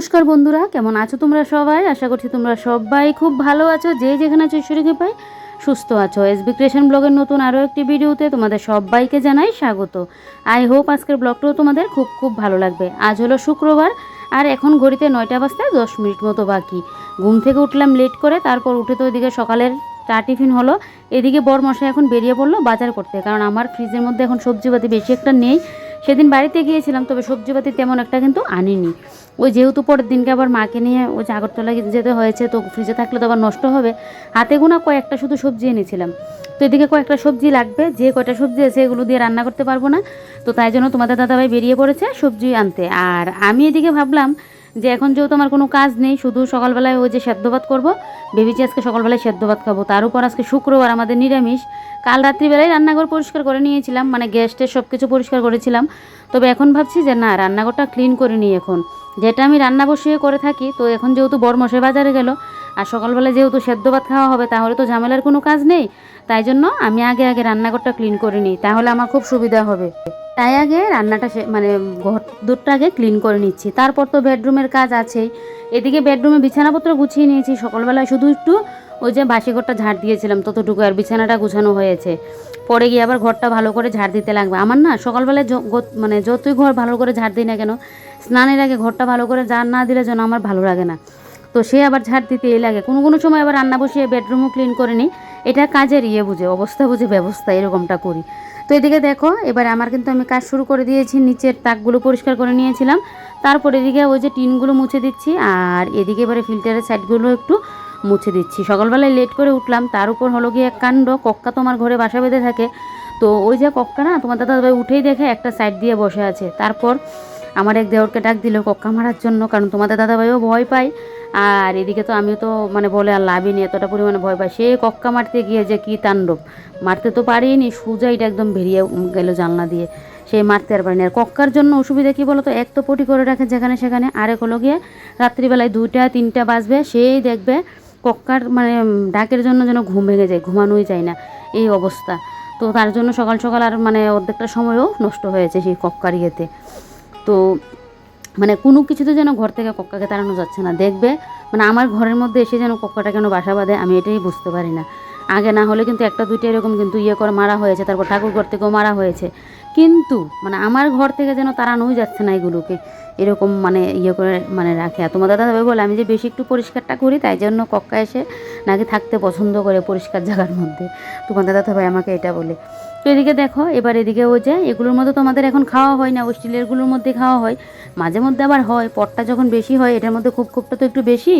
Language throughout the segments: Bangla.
নমস্কার বন্ধুরা, কেমন আছো তোমরা সবাই? আশা করছি তোমরা সবাই খুব ভালো আছো। যে যেখানে আছো ঈশ্বরীকে পাই সুস্থ আছো। এসবি ক্রিয়েশন ব্লগের নতুন আরও একটি ভিডিওতে তোমাদের সবাইকে জানাই স্বাগত। আই হোপ আজকের ব্লগটাও তোমাদের খুব খুব ভালো লাগবে। আজ হলো শুক্রবার, আর এখন ঘড়িতে নয়টা বাজতে দশ মিনিট মতো বাকি। ঘুম থেকে উঠলাম লেট করে, তারপর উঠে তো ওইদিকে সকালের চা টিফিন হলো। এদিকে বর মশাই এখন বেরিয়ে পড়ল বাজার করতে, কারণ আমার ফ্রিজের মধ্যে এখন সবজিপাতি বেশি একটা নেই। সেদিন বাড়িতে গিয়েছিলাম, তবে সবজিপাতি তেমন একটা কিন্তু আনিনি। ওই যেহেতু পরের দিনকে আবার মাকে নিয়ে ওই যে আগরতলা যেতে হয়েছে, তো ফ্রিজে থাকলে তো আবার নষ্ট হবে। হাতে গোনা কয়েকটা শুধু সবজি এনেছিলাম। তো এদিকে কয়েকটা সবজি লাগবে, যে কয়টা সবজি আছে এগুলো দিয়ে রান্না করতে পারব না। তো তাই জন্য তোমাদের দাদাভাই বেরিয়ে পড়েছে সবজি আনতে। আর আমি এদিকে ভাবলাম যে এখন যেহেতু আমার কোনো কাজ নেই, শুধু সকালবেলায় ওই যে সেদ্ধ ভাত করব, ভেবেছি আজকে সকালবেলায় সেদ্ধ ভাত খাব। তার উপর আজকে শুক্রবার আমাদের নিরামিষ। কাল রাত্রিবেলায় রান্নাঘর পরিষ্কার করে নিয়েছিলাম মানে গ্যাস ট্যাস সব কিছু পরিষ্কার করেছিলাম। তবে এখন ভাবছি যে না, রান্নাঘরটা ক্লিন করে নিই এখন। যেটা আমি রান্না বসিয়ে করে থাকি, তো এখন যেহেতু বরমশে বাজারে গেল, আর সকালবেলা যেহেতু সেদ্ধ ভাত খাওয়া হবে, তাহলে তো ঝামেলার কোনো কাজ নেই। তাই জন্য আমি আগে আগে রান্নাঘরটা ক্লিন করে নিই, তাহলে আমার খুব সুবিধা হবে। তাই আগে রান্নাটা মানে ঘর দুধটা আগে ক্লিন করে নিচ্ছি। তারপর তো বেডরুমের কাজ আছেই। এদিকে বেডরুমে বিছানাপত্র গুছিয়ে নিয়েছি। সকালবেলায় শুধু একটু ওই যে বাসি ঘরটা ঝাড় দিয়েছিলাম ততটুকু, আর বিছানাটা গুছানো হয়েছে। পরে গিয়ে আবার ঘরটা ভালো করে ঝাড় দিতে লাগবে। আমার না সকালবেলায় মানে যতই ঘর ভালো করে ঝাড় দিই না কেন, স্নানের আগে ঘরটা ভালো করে ঝাড় না দিলে যেন আমার ভালো লাগে না। তো সে আবার ঝাড় দিতেই লাগে। কোনো কোনো সময় আবার রান্না বসিয়ে বেডরুমও ক্লিন করে নিই। এটা কাজের ইয়ে বুঝে, অবস্থা বুঝে, ব্যবস্থা এরকমটা করি। তো এদিকে দেখো, এবার আমার কিন্তু আমি কাজ শুরু করে দিয়েছি, নিচের তাকগুলো পরিষ্কার করে নিয়েছিলাম। তারপর এদিকে ওই যে টিনগুলো মুছে দিচ্ছি, আর এদিকে এবারে ফিল্টারের সাইডগুলো একটু মুছে দিচ্ছি। সকালবেলায় লেট করে উঠলাম, তার উপর হলো গিয়ে এক কাণ্ড কক্কা তো আমার ঘরে বাসা বেঁধে থাকে। তো ওই যে কক্কা না, তোমার দাদা ভাই উঠেই দেখে একটা সাইড দিয়ে বসে আছে। তারপর আমার এক দেওরকে ডাক দিল, কক্কা মারার জন্য, কারণ তোমাদের দাদাভাইও ভয় পায়। আর এদিকে তো আমিও তো মানে বলে আর লাভই নেই, এতটা পরিমাণে ভয় পাই সে কক্কা মারতে গিয়ে যে কী তাণ্ডব। মারতে তো পারিনি, সুজাইটা একদম বেরিয়ে গেল জানলা দিয়ে। সে মারতে আর পারিনি। আর কক্কার জন্য অসুবিধা কী বলো তো এক তো পটি করে রাখে যেখানে সেখানে, আরেক হলো গিয়ে রাত্রিবেলায় দুইটা, তিনটা বাজবে, সেই দেখবে কক্কার মানে ডাকের জন্য যেন ঘুম ভেঙে যায়, ঘুমানোই যায় না। এই অবস্থা। তো তার জন্য সকাল সকাল আর মানে অর্ধেকটা সময়ও নষ্ট হয়েছে সেই কক্কার ইয়েতে। তো মানে কোনো কিছুতে যেন ঘর থেকে কক্কাকে তাড়ানো যাচ্ছে না। দেখবে মানে আমার ঘরের মধ্যে এসে যেন কক্কাটা কেন বাসা বাঁধে, আমি এটাই বুঝতে পারি না। আগে না হলে কিন্তু একটা, দুইটা এরকম কিন্তু ইয়ে করে মারা হয়েছে, তারপর ঠাকুর ঘর থেকেও মারা হয়েছে। কিন্তু মানে আমার ঘর থেকে যেন তাড়ানোই যাচ্ছে না এগুলোকে, এরকম মানে ইয়ে করে মানে রাখে। আর তোমার দাদা ভাই বলে, আমি যে বেশি একটু পরিষ্কারটা করি, তাই জন্য কক্কা এসে নাকি থাকতে পছন্দ করে পরিষ্কার জায়গার মধ্যে। তোমার দাদা ভাই আমাকে এটা বলে। তো এদিকে দেখো, এবার এদিকে ও যে এগুলোর মধ্যে তোমাদের এখন খাওয়া হয় না, ওই স্টিলেরগুলোর মধ্যে খাওয়া হয়। মাঝে মধ্যে আবার হয়, পটটা যখন বেশি হয়, এটার মধ্যে খুব খুবটা তো একটু বেশি,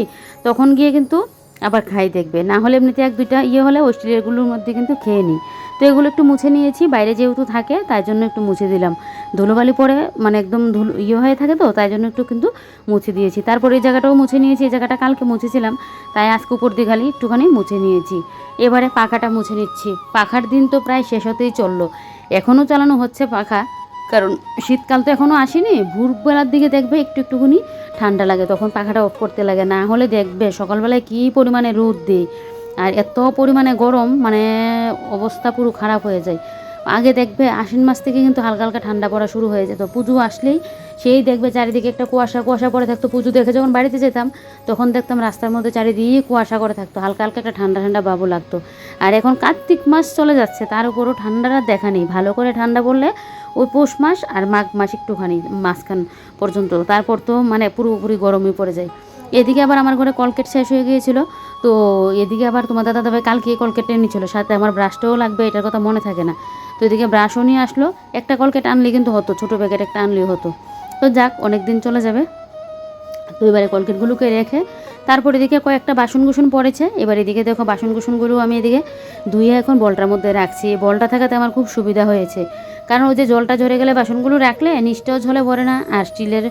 তখন গিয়ে কিন্তু আবার খাই দেখবে। না হলে এমনিতে এক দুইটা ইয়ে হলে ওই স্টিলেরগুলোর মধ্যে কিন্তু খেয়ে নিই। তো এগুলো একটু মুছে নিয়েছি, বাইরে যেহেতু থাকে তাই জন্য একটু মুছে দিলাম। ধুলোবালি পরে মানে একদম ধুলো ইয়ে হয়ে থাকে তো তাই জন্য একটু কিন্তু মুছে দিয়েছি। তারপর এই জায়গাটাও মুছে নিয়েছি, এই জায়গাটা কালকে মুছেছিলাম, তাই আজকে উপর দিয়ে খালি একটুখানি মুছে নিয়েছি। এবারে পাখাটা মুছে নিচ্ছি। পাখার দিন তো প্রায় শেষ হতেই চলল। এখনও চালানো হচ্ছে পাখা। কারণ শীতকাল তো এখনও আসেনি, ভোরবেলার দিকে দেখবে একটু একটুখানি ঠান্ডা লাগে, তখন পাখাটা অফ করতে লাগে, না হলে দেখবে সকালবেলায় কী পরিমাণে রোদ দেয়, আর এত পরিমাণে গরম মানে অবস্থা পুরো খারাপ হয়ে যায়। আগে দেখবে আশ্বিন মাস থেকে কিন্তু হালকা হালকা ঠান্ডা পড়া শুরু হয়ে যেত, পুজো আসলেই সেই দেখবে চারিদিকে একটা কুয়াশা কুয়াশা পড়ে থাকতো, পুজো দেখে যখন বাড়িতে যেতাম, তখন দেখতাম রাস্তার মধ্যে চারিদিকে কুয়াশা করে থাকতো, হালকা হালকা একটা ঠান্ডা ঠান্ডা বাবু লাগতো। আর এখন কার্তিক মাস চলে যাচ্ছে, তার উপরও ঠান্ডাটা দেখা নেই, ভালো করে ঠান্ডা পড়লে ওই পৌষ মাস আর মাঘ মাস একটুখানি মাঝখান পর্যন্ত। তারপর তো মানে পুরোপুরি গরমই পড়ে যায়। এদিকে আবার আমার ঘরে কলকেট শেষ হয়ে গিয়েছিল। তো এদিকে আবার তোমার দাদা দাদাভাই কালকে কলকেট এনেছিল সাথে আমার ব্রাশটাও লাগবে, এটার কথা মনে থাকে না। তো এদিকে ব্রাশও নিয়ে আসলো। একটা কলকেট আনলে কিন্তু হতো, ছোটো প্যাকেট একটা আনলেই হতো। তো যাক অনেক দিন চলে যাবে। তো এবারে কলকেটগুলোকে রেখে তারপর এদিকে কয়েকটা বাসন কুসন পড়েছে। এবার এদিকে দেখো বাসন কুসনগুলো আমি এদিকে ধুয়ে এখন বলটার মধ্যে রাখছি। বলটা থাকাতে আমার খুব সুবিধা হয়েছে। কারণ ওই যে জলটা ঝরে গেলে বাসনগুলো রাখলে নিচটাও ঝলে ভরে না, আর স্টিলের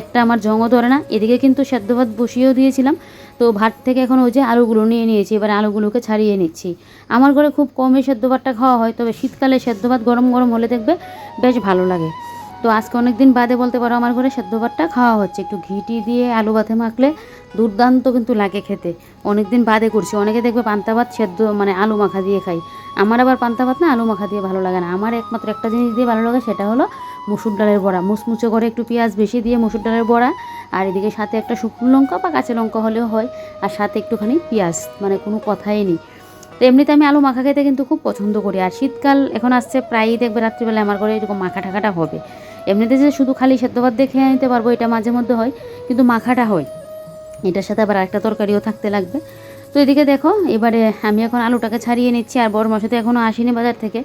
একটা আমার ঝঙও ধরে না। এদিকে কিন্তু সেদ্ধ ভাত বসিয়েও দিয়েছিলাম। তো ভাত থেকে এখন ওই যে আলুগুলো নিয়ে নিয়েছি, এবার আলুগুলোকে ছাড়িয়ে নিচ্ছি। আমার ঘরে খুব কমই সেদ্ধ ভাতটা খাওয়া হয়, তবে শীতকালে সেদ্ধ ভাত গরম গরম হলে দেখবে বেশ ভালো লাগে। তো আজকে অনেক দিন বাদে বলতে পারো আমার ঘরে সেদ্ধ ভাতটা খাওয়া হচ্ছে। একটু ঘিটি দিয়ে আলু ভাতে মাখলে দুর্দান্ত কিন্তু লাগে খেতে। অনেক দিন বাদে করছি। অনেকে দেখবে পান্তা ভাত সেদ্ধ মানে আলু মাখা দিয়ে খাই আমার আবার পান্তা ভাত না আলু মাখা দিয়ে ভালো লাগে না। আমার একমাত্র একটা জিনিস দিয়ে ভালো লাগে সেটা হলো মুসুর ডালের বড়া। মুচমুচে করে একটু পেঁয়াজ বেশি দিয়ে মুসুর ডালের বড়া আর এদিকে সাথে একটা শুকনো লঙ্কা বা কাঁচা লঙ্কা হলেও হয় আর সাথে একটুখানি পেঁয়াজ। মানে কোনো কথাই নেই। তো এমনিতে আমি আলু মাখা খেতে কিন্তু খুব পছন্দ করি। আর শীতকাল এখন আসছে প্রায়ই দেখবে রাত্রিবেলা আমার ঘরে এরকম মাখা ঠাকাটা হবে। এমনিতে যে শুধু খালি সেদ্ধ ভাত দিয়ে খেয়ে নিতে পারব, এটা মাঝে মধ্যে হয়, কিন্তু মাখাটা হয়। এটার সাথে আবার একটা তরকারিও থাকতে লাগবে। তো এদিকে দেখো, এবারে আমি এখন আলুটাকে ছাড়িয়ে নিচ্ছি, আর বড় মাসে তো এখনও আসেনি বাজার থেকে।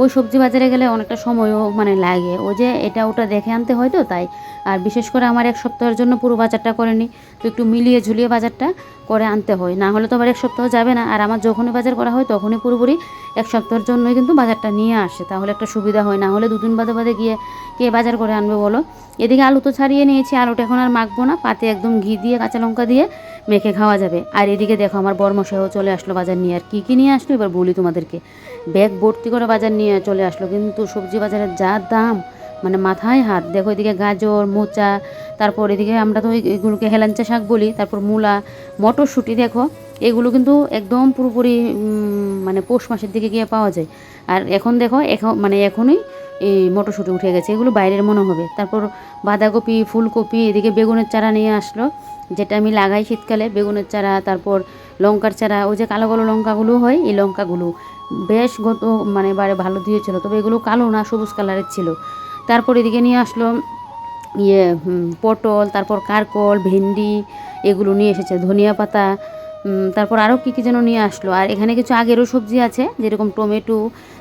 ওই সবজি বাজারে গেলে অনেকটা সময়ও মানে লাগে। ও যে এটা ওটা দেখে আনতে হয় তো, তাই। আর বিশেষ করে আমার এক সপ্তাহের জন্য পুরো বাজারটা করে নিই তো একটু মিলিয়ে ঝুলিয়ে বাজারটা। করে আনতে হয়। না হলে তো আবার এক সপ্তাহ যাবে না। আর আমার যখনই বাজার করা হয়, তখনই পুরোপুরি এক সপ্তাহের জন্যই কিন্তু বাজারটা নিয়ে আসে। তাহলে একটা সুবিধা হয়। না হলে দুদিন বাদে বাদে গিয়ে কে বাজার করে আনবে বলো? এদিকে আলু তো ছাড়িয়ে নিয়েছি। আলুটা এখন আর মাখবো না। পাতে একদম ঘি দিয়ে, কাঁচা লঙ্কা দিয়ে মেখে খাওয়া যাবে। আর এদিকে দেখো, আমার বরমশাইও চলে আসলো বাজার নিয়ে। আর কী কী নিয়ে আসলো? এবার বলি তোমাদেরকে। ব্যাগ ভর্তি করে বাজার নিয়ে চলে আসলো। কিন্তু সবজি বাজারের যা দাম মানে মাথায় হাত, দেখো এদিকে গাজর, মোচা, তারপর এদিকে আমরা তো এগুলোকে হেলাঞ্চা শাক বলি, তারপর মূলা, মটরশুঁটি দেখো, এগুলো কিন্তু একদম পুরোপুরি মানে পৌষ মাসের দিকে গিয়ে পাওয়া যায়। আর এখন দেখো এখন মানে এখনই এই মটরশুঁটি উঠে গেছে, এগুলো বাইরের মনে হবে। তারপর বাঁধাকপি, ফুলকপি, এদিকে বেগুনের চারা নিয়ে আসলো, যেটা আমি লাগাই শীতকালে, বেগুনের চারা, তারপর লঙ্কার চারা, ওই যে কালো কালো লঙ্কাগুলো হয়, এই লঙ্কাগুলো। বেশ গত মানে এবারে ভালো দিয়েছিল, তবে এগুলো কালো না, সবুজ কালারের ছিল। তারপর এদিকে নিয়ে আসলো ইয়ে পটল, তারপর কারকল, ভেন্ডি, এগুলো নিয়ে এসেছে, ধনিয়া পাতা তারপর আরও কী কী যেন নিয়ে আসলো। আর এখানে কিছু আগেরও সবজি আছে, যেরকম টমেটো,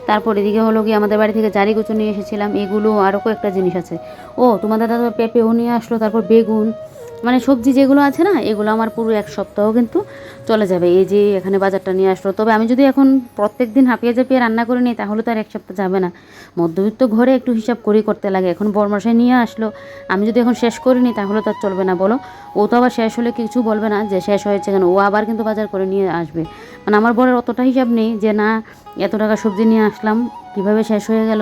তারপর এদিকে হলো কি আমাদের বাড়ি থেকে জারি কুচু নিয়ে এসেছিলাম, এগুলো আরও কয়েকটা জিনিস আছে। ও, তোমাদের দাদা পেঁপেও নিয়ে আসলো, তারপর বেগুন মানে সবজি যেগুলো আছে না, এগুলো আমার পুরো এক সপ্তাহ কিন্তু চলে যাবে। এই যে এখানে বাজারটা নিয়ে আসলো। তবে আমি যদি এখন প্রত্যেক দিন হাঁপিয়ে ঝাঁপিয়ে রান্না করে নিই, তাহলে তো আর এক সপ্তাহ যাবে না। মধ্যবিত্ত ঘরে একটু হিসাব করেই করতে লাগে। এখন বরমাসায় নিয়ে আসলো। আমি যদি এখন শেষ করে নিই, তাহলে তো আর চলবে না, বলো? ও তো আবার শেষ হলে কিছু বলবে না যে শেষ হয়েছে কেন? ও আবার কিন্তু বাজার করে নিয়ে আসবে। মানে আমার বরের অতটা হিসাব নেই যে, না, এত টাকা সবজি নিয়ে আসলাম, কীভাবে শেষ হয়ে গেল?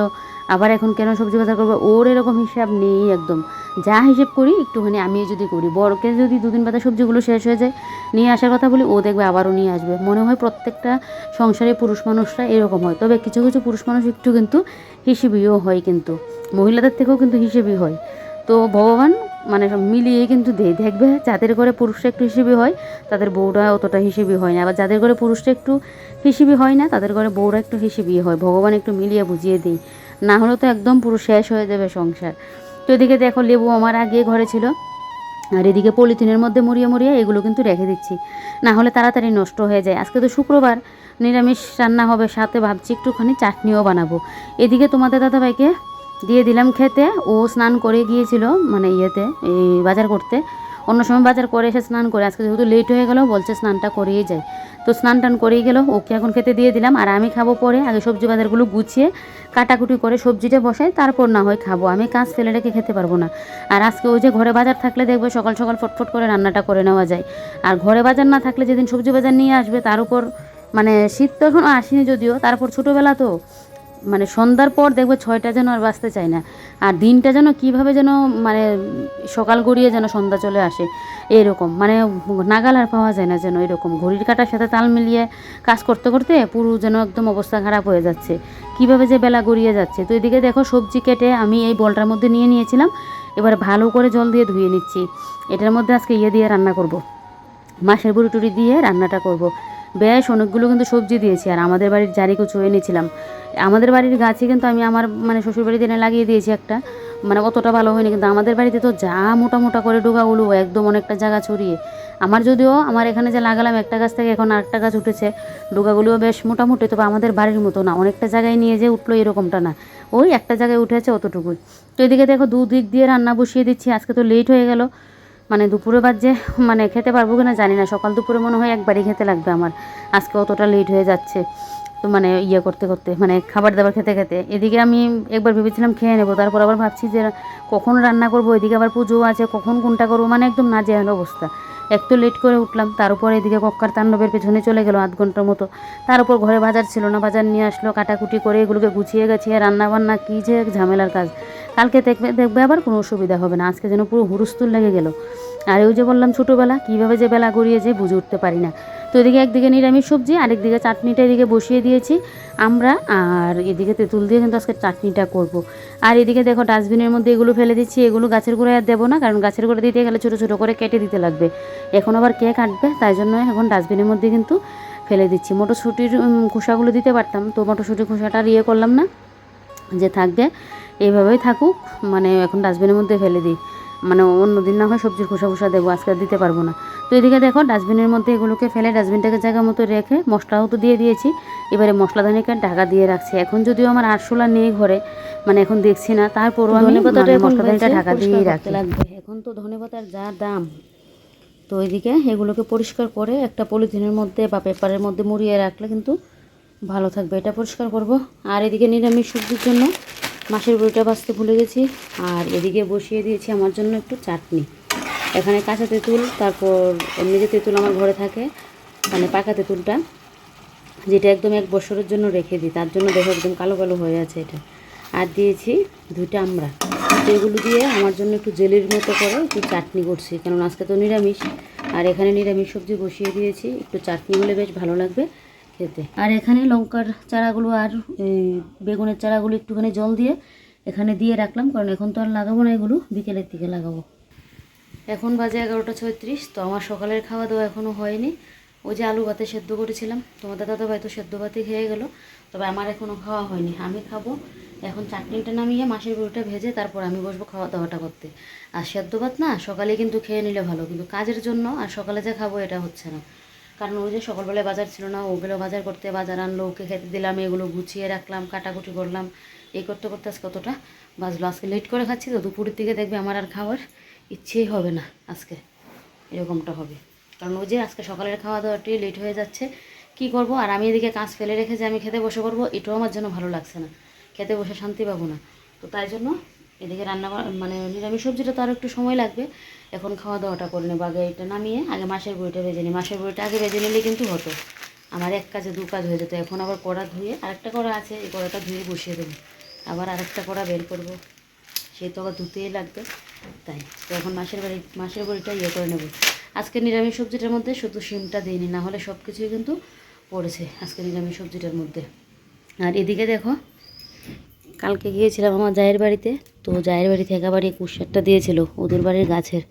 আবার এখন কেন সবজি বাজার করব? ওর এরকম হিসাব নেই একদম। যা হিসেব করি, একটুখানি আমি যদি করি বড়কে যদি দুদিন বাদে সবজিগুলো শেষ হয়ে যায়, নিয়ে আসার কথা বলি, ও দেখবে আবারও নিয়ে আসবে। মনে হয় প্রত্যেকটা সংসারে পুরুষ মানুষরা এরকম হয়। তবে কিছু কিছু পুরুষ মানুষ একটু কিন্তু হিসেবিও হয় কিন্তু। মহিলাদের থেকেও কিন্তু হিসেবই হয়। তো ভগবান মানে সব মিলিয়ে কিন্তু দেয় দেখবে যাদের ঘরে পুরুষরা একটু হিসেবে হয়, তাদের বউরা অতটা হিসেবে হয় না। আবার যাদের ঘরে পুরুষরা একটু হিসেবে হয় না, তাদের ঘরে বউরা একটু হিসেবে হয়। ভগবান একটু মিলিয়ে বুঝিয়ে দেয় না হলে তো একদম পুরো শেষ হয়ে যাবে সংসার। তো এদিকে দেখো, লেবু আমার আগে ঘরে ছিল। আর এদিকে পলিথিনের মধ্যে মরিয়ে মরিয়ে এগুলো কিন্তু রেখে দিচ্ছি। না হলে তাড়াতাড়ি নষ্ট হয়ে যায়। আজকে তো শুক্রবার, নিরামিষ রান্না হবে, সাথে ভাবছি একটুখানি চাটনিও বানাবো। এদিকে তোমাদের দাদাভাইকে দিয়ে দিলাম খেতে। ও স্নান করে গিয়েছিল মানে ইয়েতে, এই বাজার করতে। অন্য সময় বাজার করে এসে স্নান করে, আজকে যেহেতু লেট হয়ে গেল, বলছে স্নানটা করেই যায় তো স্নান টান করেই গেল, ওকে এখন খেতে দিয়ে দিলাম, আর আমি খাব পরে আগে সবজি বাজারগুলো গুছিয়ে, কাটাকুটি করে সবজিটা বসাই, তারপর না হয় খাব। আমি কাজ ফেলে রেখে খেতে পারব না। আর আজকে ওই যে ঘরে বাজার থাকলে দেখবে সকাল সকাল ফটফট করে রান্নাটা করে নেওয়া যায়। আর ঘরে বাজার না থাকলে যেদিন সবজি বাজার নিয়ে আসবে, তার উপর মানে শীত তো এখন আসেনি যদিও, তারপর ছোটোবেলা তো মানে সন্ধ্যার পর দেখবে ছয়টা যেন আর বাঁচতে চায় না। আর দিনটা যেন কীভাবে যেন মানে সকাল গড়িয়ে যেন সন্ধ্যা চলে আসে, এরকম। মানে নাগাল আর পাওয়া যায় না যেন এরকম। ঘড়ির কাটার সাথে তাল মিলিয়ে কাজ করতে করতে পুরো যেন একদম অবস্থা খারাপ হয়ে যাচ্ছে। কীভাবে যে বেলা গড়িয়ে যাচ্ছে। তো এদিকে দেখো সবজি কেটে আমি এই বলটার মধ্যে নিয়ে নিয়েছিলাম। এবার ভালো করে জল দিয়ে ধুয়ে নিচ্ছি। এটার মধ্যে আজকে ইয়ে দিয়ে রান্না করব। মাছের বুড়ি টুড়ি দিয়ে রান্নাটা করব। বেশ, অনেকগুলো কিন্তু সবজি দিয়েছি। আর আমাদের বাড়ির জারি কুচু এনেছিলাম। আমাদের বাড়ির গাছে কিন্তু আমি আমার মানে শ্বশুর বাড়িতে এনে লাগিয়ে দিয়েছি একটা। মানে অতটা ভালো হয়নি, কিন্তু আমাদের বাড়িতে তো যা মোটা মোটা করে ডোগাগুলো একদম অনেকটা জায়গা ছড়িয়ে। আমার যদিও, আমার এখানে যে লাগালাম একটা গাছ থেকে, এখন আরেকটা গাছ উঠেছে। ডোগাগুলোও বেশ মোটামুটি, তবে আমাদের বাড়ির মতো না। অনেকটা জায়গায় নিয়ে যে উঠল এরকমটা না। ওই একটা জায়গায় উঠেছে অতটুকুই। তো এদিকে দেখো দু দিক দিয়ে রান্না বসিয়ে দিচ্ছি। আজকে তো লেট হয়ে গেল। মানে দুপুরে বাজে মানে খেতে পারব কিনা জানি না। সকাল দুপুরে মনে হয় একবারই খেতে লাগবে আমার। আজকে অতটা লেট হয়ে যাচ্ছে। তো মানে ইয়ে করতে করতে মানে খাবার দাবার খেতে খেতে। এদিকে আমি একবার ভেবেছিলাম খেয়ে নেব, তারপর আবার ভাবছি যে কখন রান্না করব, এদিকে আবার পুজো আছে, কখন কোনটা করব মানে একদম না অবস্থা। এক তো লেট করে উঠলাম। তার উপর এদিকে কক্কার তাণ্ডবের পেছনে চলে গেল আধ ঘণ্টার মতো। তার উপর ঘরে বাজার ছিল না, বাজার নিয়ে আসলো, কাটাকুটি করে এগুলোকে গুছিয়ে গেছিয়ে রান্না বান্না কী যে ঝামেলার কাজ। কালকে দেখবে দেখবে আবার কোনো অসুবিধা হবে না, আজকে যেন পুরো হুরুস্তুল লেগে গেল। আর ওই যে বললাম ছোটোবেলা, কীভাবে যে বেলা গড়িয়ে যে বুঝে উঠতে পারি না। তো এদিকে একদিকে নিরামিষ সবজি, আরেকদিকে চাটনিটা এদিকে বসিয়ে দিয়েছি। আমরা আর এদিকে তেঁতুল দিয়ে কিন্তু আজকে চাটনিটা করব। আর এদিকে দেখো ডাস্টবিনের মধ্যে এগুলো ফেলে দিচ্ছি, এগুলো গাছের গোড়ায় আর দেবো না, কারণ গাছের গোড়া দিতে গেলে ছোটো ছোটো করে কেটে দিতে লাগবে। এখন আবার কে কাটবে? তাই জন্য এখন ডাস্টবিনের মধ্যে কিন্তু ফেলে দিচ্ছি। মটরশুঁটির খোসাগুলো দিতে পারতাম, তো মটরশুঁটির খোসাটা আর ইয়ে করলাম না, যে থাকবে, এইভাবেই থাকুক। মানে এখন ডাস্টবিনের মধ্যে ফেলে দিই। মানে অন্য দিন না হয় সবজির খোসা খোসা দেবো, আজকে আর দিতে পারব না। তো এদিকে দেখো ডাস্টবিনের মধ্যে এগুলোকে ফেলে ডাস্টবিনটাকে জায়গা মতো রেখে মশলাও তো দিয়ে দিয়েছি। এবারে মশলাদানিকে ঢাকা দিয়ে রাখছি। এখন যদিও আমার আরশোলা নেই ঘরে মানে এখন দেখছি না তারপরও আমি ধনেপাতাটা মানে মশলাদানিটা ঢাকা পরিষ্কার দিয়েই করতে রাখি। লাগবে। এখন তো ধনেপাতার যা দাম। তো এদিকে এগুলোকে পরিষ্কার করে একটা পলিথিনের মধ্যে বা পেপারের মধ্যে মুড়িয়ে রাখলে কিন্তু ভালো থাকবে। এটা পরিষ্কার করব। আর এদিকে নিরামিষ সবজির জন্য মাছের বড়িটা বাঁচতে ভুলে গেছি। আর এদিকে বসিয়ে দিয়েছি আমার জন্য একটু চাটনি। এখানে কাঁচা তেঁতুল, তারপর এমনি যে তেঁতুল আমার ঘরে থাকে মানে পাকা তেঁতুলটা, যেটা একদম এক বছরের জন্য রেখে দিই, তার জন্য দেখো একদম কালো কালো হয়ে আছে এটা। আর দিয়েছি দুইটা আমরা এগুলো দিয়ে আমার জন্য একটু জেলির মতো করে একটু চাটনি করছি কারণ আজকে তো নিরামিষ। আর এখানে নিরামিষ সবজি বসিয়ে দিয়েছি, একটু চাটনি হলে বেশ ভালো লাগবে খেতে। আর এখানে লঙ্কার চারাগুলো আর বেগুনের চারাগুলো একটুখানি জল দিয়ে এখানে দিয়ে রাখলাম, কারণ এখন তো আর লাগাবো না এগুলো, বিকেলের দিকে লাগাবো। এখন বাজে এগারোটা ছয়ত্রিশ, তো আমার সকালের খাওয়া দাওয়া এখনও হয়নি। ওই যে আলু ভাতে সেদ্ধ করেছিলাম তোমাদের দাদা ভাই তো সেদ্ধ ভাতে খেয়ে গেল, তবে আমার এখনও খাওয়া হয়নি। আমি খাব, এখন চাটনিটা নামিয়ে মাছের বড়িটা ভেজে তারপর আমি বসবো খাওয়া দাওয়াটা করতে। আর সেদ্ধ ভাত না, সকালে কিন্তু খেয়ে নিলে ভালো, কিন্তু কাজের জন্য আর সকালে যে খাব এটা হচ্ছে না। কারণ ওই যে সকালবেলায় বাজার ছিল না ওগুলো বাজার করতে, বাজার আনলো, ওকে খেতে দিলাম, এগুলো গুছিয়ে রাখলাম, কাটাকুটি করলাম, এই করতে করতে আজকে কতটা বাজলো। আজকে লেট করে খাচ্ছি, তো দুপুরের দিকে দেখবে আমার আর খাওয়ার ইচ্ছেই হবে না আজকে। এরকমটা হবে। কারণ ওই যে আজকে সকালের খাওয়া দাওয়াটি লেট হয়ে যাচ্ছে। কি করব? আর আমি এদিকে কাজ ফেলে রেখে যে আমি খেতে বসে পড়ব, এটাও আমার জন্য ভালো লাগছে না। খেতে বসে শান্তি পাবো না। তো তাই জন্য এদিকে রান্না মানে নিরামিষ সবজিটা তো আরও একটু সময় লাগবে। এখন খাওয়া দাওয়াটা করে নেব। আগে এটা নামিয়ে আগে মাসের বড়িটা বেজে নিই। মাসের বড়িটা আগে বেজে নিলে কিন্তু হতো। আমার এক কাজে দু কাজ হয়ে যেত। এখন আবার কড়া ধুয়ে আরেকটা কড়া আছে, এই কড়াটা ধুয়ে বসিয়ে দেবো। আবার আরেকটা কড়া বের করব। সেই তো আবার ধুতেই লাগবে। তাই এখন মাছের বাড়ি মাছের বড়িটা ইয়ে করে নেব। আজকে নিরামিষ সবজিটার মধ্যে শুধু শিমটা দিইনি, না হলে সব কিছুই কিন্তু পড়েছে আজকে নিরামিষ সবজিটার মধ্যে। আর এদিকে দেখো, কালকে গিয়েছিলাম আমার জায়ের বাড়িতে, তো জায়ের বাড়ি থেকে এই কুশারটা দিয়েছিল ওদের বাড়ির গাছের।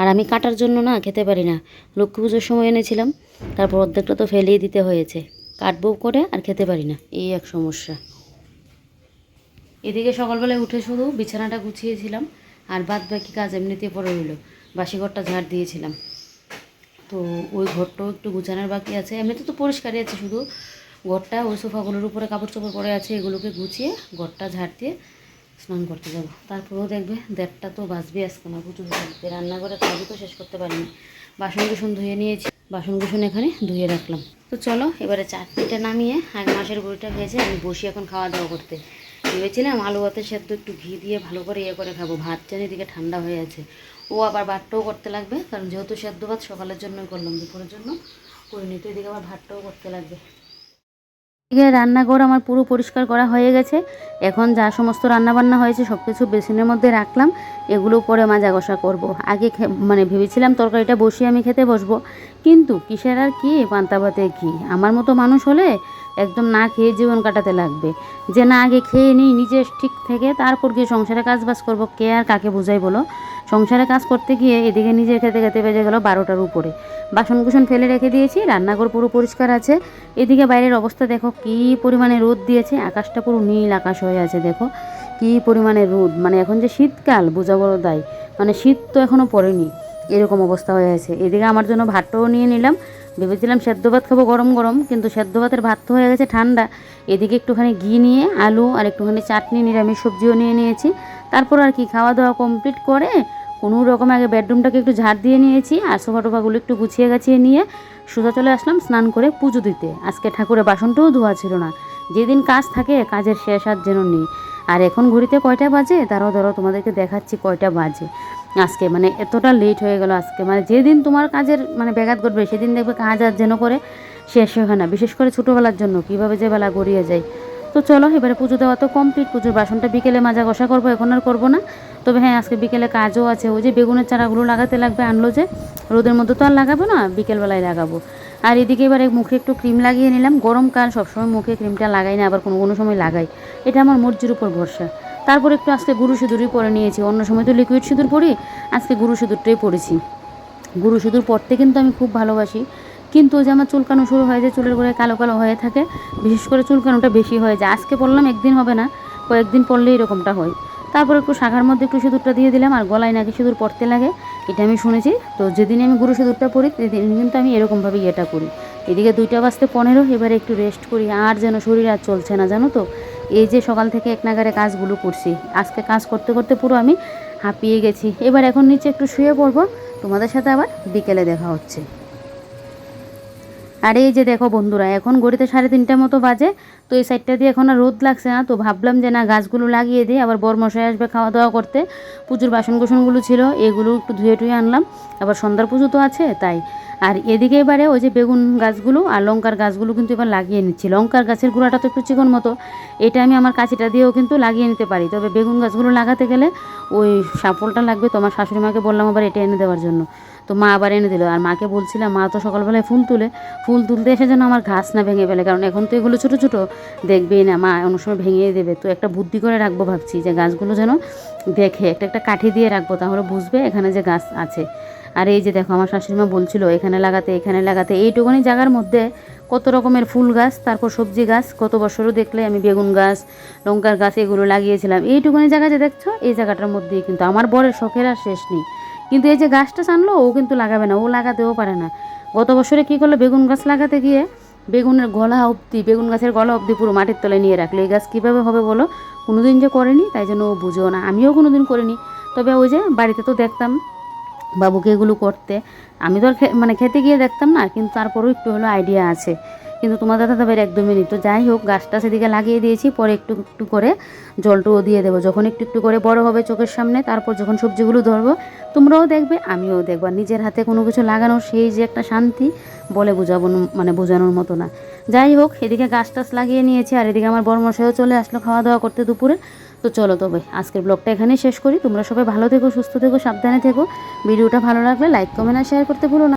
আর আমি কাটার জন্য না খেতে পারি না, লক্ষ্মী পুজোর সময় এনেছিলাম, তারপর অর্ধেকটা তো ফেলেই দিতে হয়েছে। কাটবো করে আর খেতে পারি না, এই এক সমস্যা। এদিকে সকালবেলায় উঠে শুধু বিছানাটা গুছিয়েছিলাম আর বাদ বাকি কাজ এমনিতেই পড়ে রইল। বাসি ঘরটা ঝাড় দিয়েছিলাম। তো ওই ঘরটাও একটু গুছানোর বাকি আছে। এমনিতে তো পরিষ্কারই আছে শুধু। ঘরটা ওই সোফাগুলোর উপরে কাপড় চোপড় পরে আছে, এগুলোকে গুছিয়ে ঘরটা ঝাড় দিয়ে স্নান করতে যাব। তারপরেও দেখবে দেড়টা তো বাঁচবে আজকে আমার প্রচুর বাঁচবে রান্নাঘরে কাজও তো শেষ করতে পারিনি। বাসন কুসন ধুয়ে নিয়েছি। বাসন কুসন এখানে ধুয়ে রাখলাম। তো চলো, এবারে চাটনিটা নামিয়ে আগে মাসের বড়িটা ভেজে আমি বসি এখন খাওয়া দাওয়া করতে। ভেবেছিলাম আলু ভাতের সেদ্ধ একটু ঘি দিয়ে ভালো করে ইয়ে করে খাব। ভাত এদিকে ঠান্ডা হয়ে আছে। ও আবার ভাতটাও করতে লাগবে, কারণ যেহেতু সেদ্ধ ভাত সকালের জন্যই করলাম, দুপুরের জন্য করিনি নিতে এদিকে আবার ভাতটাও করতে লাগবে। এদিকে রান্নাঘর আমার পুরো পরিষ্কার করা হয়ে গেছে। এখন যা সমস্ত রান্নাবান্না হয়েছে সব কিছু বেসিনের মধ্যে রাখলাম। এগুলো পরে মাজা কষা করব। আগে মানে ভেবেছিলাম তরকারিটা বসিয়ে আমি খেতে বসবো। কিন্তু কিসের আর কি, পান্তা ভাতে কি? আমার মতো মানুষ হলে একদম না খেয়ে জীবন কাটাতে লাগবে। যে না আগে খেয়ে নিই, নিজে ঠিক থেকে তারপর গিয়ে সংসারে কাজ বাজ করব, কে আর কাকে বোঝাই বলো? সংসারে কাজ করতে গিয়ে এদিকে নিজের খেতে খেতে বেজে গেল বারোটার উপরে। বাসন কুসন ফেলে রেখে দিয়েছি, রান্নাঘর পুরো পরিষ্কার আছে। এদিকে বাইরের অবস্থা দেখো, কী পরিমাণে রোদ দিয়েছে, আকাশটা পুরো নীল আকাশ হয়ে আছে দেখো। কী পরিমাণে রোদ মানে এখন যে শীতকাল, বোঝা দায় মানে শীত তো এখনও পড়েনি, এরকম অবস্থা হয়ে আছে। এদিকে আমার জন্য ভাতটাও নিয়ে নিলাম ভেবেছিলাম সেদ্ধ ভাত খাব গরম গরম, কিন্তু সেদ্ধ ভাতের ভাত তো হয়ে গেছে ঠান্ডা। এদিকে একটুখানি ঘি নিয়ে, আলু আর একটুখানি চাটনি, নিরামিষ সবজিও নিয়ে নিয়েছি। তারপর আর কি খাওয়া দাওয়া কমপ্লিট করে কোনো রকম আগে বেডরুমটাকে একটু ঝাড় দিয়ে নিয়েছি আর সোফা টোফাগুলো একটু গুছিয়ে গাছিয়ে নিয়ে সোজা চলে আসলাম স্নান করে পুজো দিতে। আজকে ঠাকুরের বাসনটাও ধোয়া ছিল না। যেদিন কাজ থাকে, কাজের শেষ আর যেন নেই। আর এখন ঘড়িতে কয়টা বাজে? তারাও ধরো তোমাদেরকে দেখাচ্ছি কয়টা বাজে। আজকে মানে এতটা লেট হয়ে গেল আজকে। মানে যেদিন তোমার কাজের মানে ব্যাঘাত ঘটবে, সেদিন দেখবে কাজ আর যেন করে শেষ হয় না। বিশেষ করে ছোটোবেলার জন্য, কীভাবে যে বেলা গড়িয়ে যায়। তো চলো, এবারে পুজো দেওয়া তো কমপ্লিট পুজোর বাসনটা বিকেলে মাজা কষা করব, এখন আর করব না। তবে হ্যাঁ আজকে বিকেলে কাজও আছে। ওই যে বেগুনের চারাগুলো লাগাতে লাগবে, আনলো যে, রোদের মধ্যে তো আর লাগাবো না, বিকেলবেলায় লাগাবো। আর এদিকে এবারে মুখে একটু ক্রিম লাগিয়ে নিলাম। গরমকাল সবসময় মুখে ক্রিমটা লাগাই না, আবার কোনো কোনো সময় লাগাই। এটা আমার মর্জির উপর ভরসা। তারপর একটু আজকে গুরু সিঁদুরই পরে নিয়েছি। অন্য সময় তো লিকুইড সিঁদুর পরি, আজকে গুরু সিঁদুরটাই পরেছি। গুরু সিঁদুর পরতে কিন্তু আমি খুব ভালোবাসি। কিন্তু যে আমার চুলকানো শুরু হয়ে যায় চুলের গোড়ায় কালো কালো হয়ে থাকে, বিশেষ করে চুলকানোটা বেশি হয়ে যায়। আজকে পড়লাম একদিন হবে না, কয়েকদিন পরলে এরকমটা হয়। তারপর একটু শাখার মধ্যে একটু সিঁদুরটা দিয়ে দিলাম, আর গলায় নাকি সিঁদুর পরতে লাগে, এটা আমি শুনেছি। তো যেদিন আমি গুরু সিঁদুরটা পরি, সেদিন কিন্তু আমি এরকমভাবে ইয়েটা করি। এদিকে দুইটা বাজতে পনেরো, এবারে একটু রেস্ট করি, আর যেন শরীর আর চলছে না, জানো তো? এই যে সকাল থেকে এক নাগারে কাজগুলো করছি। আজকে কাজ করতে করতে পুরো আমি হাঁপিয়ে গেছি। এবার এখন নিচে একটু শুয়ে পড়ব। তোমাদের সাথে আবার বিকেলে দেখা হচ্ছে। আর এই যে দেখো বন্ধুরা, এখন গড়িতে সাড়ে তিনটার মতো বাজে, তো এই সাইডটা দিয়ে এখন আর রোদ লাগছে না, তো ভাবলাম যে না গাছগুলো লাগিয়ে দিই। আবার বর মশাই আসবে খাওয়া দাওয়া করতে। পুজোর বাসন কোসনগুলো ছিল, এগুলো একটু ধুয়ে টুয়ে আনলাম। আবার সন্ধ্যার পুজো তো আছে, তাই। আর এদিকে এবারে ওই যে বেগুন গাছগুলো আর লঙ্কার গাছগুলো কিন্তু এবার লাগিয়ে নিচ্ছি। লঙ্কার গাছের গোড়াটা তো একটু চিকন মতো, এটা আমি আমার কাছিটা দিয়েও কিন্তু লাগিয়ে নিতে পারি। তবে বেগুন গাছগুলো লাগাতে গেলে ওই সাফলটা লাগবে তোমার শাশুড়ি মাকে বললাম আবার এটা এনে দেওয়ার জন্য। তো মা আবার এনে দিল। আর মাকে বলছিলাম, মা তো সকালবেলায় ফুল তুলে, ফুল তুলতে এসে যেন আমার ঘাস না ভেঙে ফেলে। কারণ এখন তো এগুলো ছোটো ছোটো। দেখবেই না, মা অন্য সময় ভেঙে দেবে। তো একটা বুদ্ধি করে রাখব ভাবছি যে গাছগুলো যেন দেখে, একটা একটা কাঠি দিয়ে রাখব। তাহলে বুঝবে এখানে যে গাছ আছে। আর এই যে দেখো, আমার শাশুড়িমা বলছিল, এখানে লাগাতে এখানে লাগাতে। এইটুকুনি জায়গার মধ্যে কত রকমের ফুল গাছ, তারপর সবজি গাছ গত বছরও দেখলে আমি বেগুন গাছ, লঙ্কার গাছ এগুলো লাগিয়েছিলাম। এইটুকুনি জায়গা যে দেখছ, এই জায়গাটার মধ্যেই কিন্তু আমার বরের শখের আর শেষ নেই। কিন্তু এই যে গাছটা আনলো ও কিন্তু লাগাবে না, ও লাগাতেও পারে না। গত বছরে কী করল, বেগুন গাছ লাগাতে গিয়ে বেগুনের গলা অবধি, বেগুন গাছের গলা অবধি পুরো মাটির তলায় নিয়ে রাখল। এই গাছ কীভাবে হবে বলো? কোনোদিন যে করেনি, তাই জন্য ও বুঝেও না। আমিও কোনোদিন করিনি। তবে ওই যে বাড়িতে তো দেখতাম, বাবুকে এগুলো করতে। আমি তো আর মানে খেতে গিয়ে দেখতাম না, কিন্তু তারপরেও একটু হলো আইডিয়া আছে। কিন্তু তোমার দাদা তাদের একদমই নেই তো যাই হোক, গাছটা সেদিকে লাগিয়ে দিয়েছি, পরে একটু একটু করে জলটুও দিয়ে দেবো। যখন একটু একটু করে বড় হবে চোখের সামনে, তারপর যখন সবজিগুলো ধরবো, তোমরাও দেখবে, আমিও দেখব। নিজের হাতে কোনো কিছু লাগানো সেই যে একটা শান্তি, বলে বোঝাবো মানে বোঝানোর মতো না। যাই হোক, এদিকে গাছ টাছ লাগিয়ে নিয়েছি, আর এদিকে আমার বর্মশাইও চলে আসলো খাওয়া দাওয়া করতে দুপুরে। তো চলো তবে, আজকের ব্লগটা এখানেই শেষ করি। তোমরা সবাই ভালো থেকো, সুস্থ থেকো, সাবধানে থেকো। ভিডিওটা ভালো লাগলে লাইক, কমেন্ট, আর শেয়ার করতে ভুলো না।